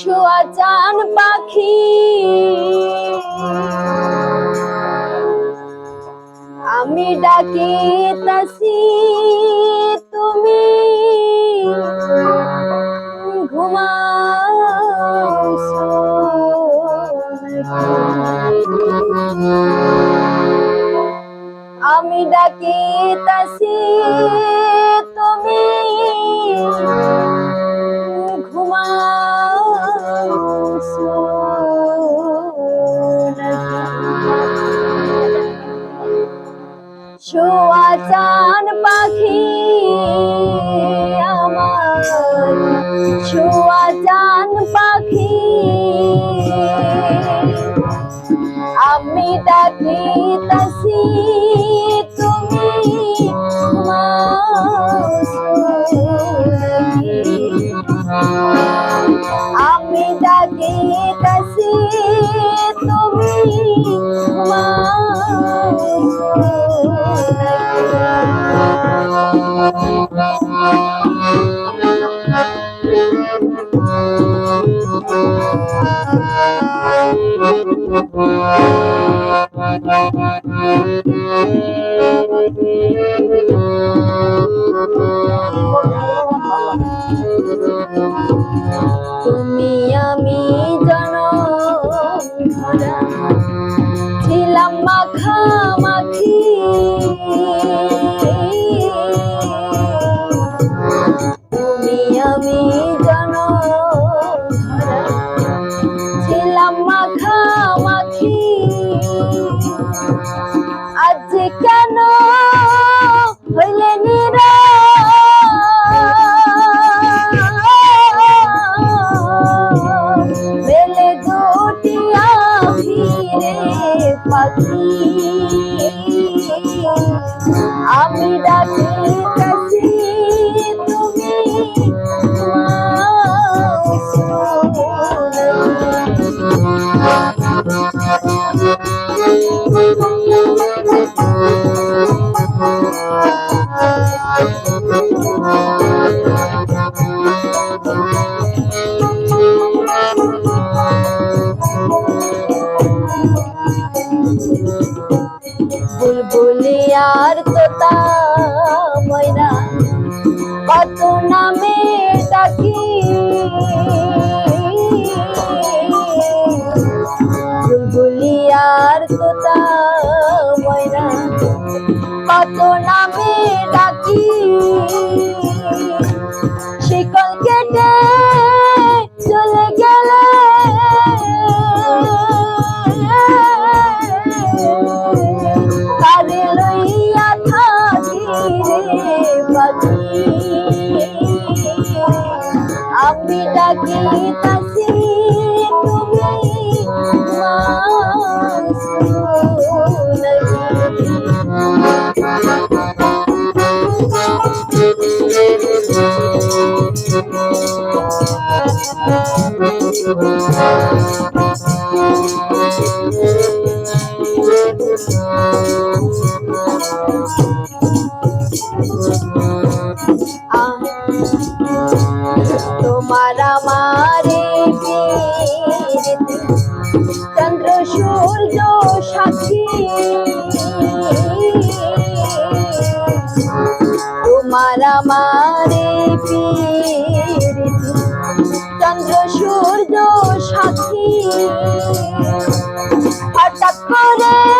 শোয়া চান পাখি। আমি ডাকি তাসি তুমি। ঘুমাওছো আমি ডাকি তাসি শোয়া চান পাখি আমার। ছোয়া চান পাখি। আমি ডাকি তুমি আমি জন ধরা ছিলাম মাখামাখি পাখি আমি ডাকি কাছি তুমি বুলবুলি আর তোতা। আমি ডাকি আমারে চন্দ্র সূর্য সাক্ষী তোমার আমারে পীড়িত চন্দ্র সূর্য সাক্ষী হঠাৎ করে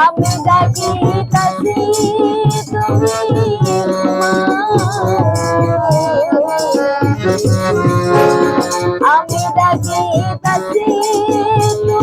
আমি ডাকি তাসি তুমি আমি ডাকি তাসি তুমি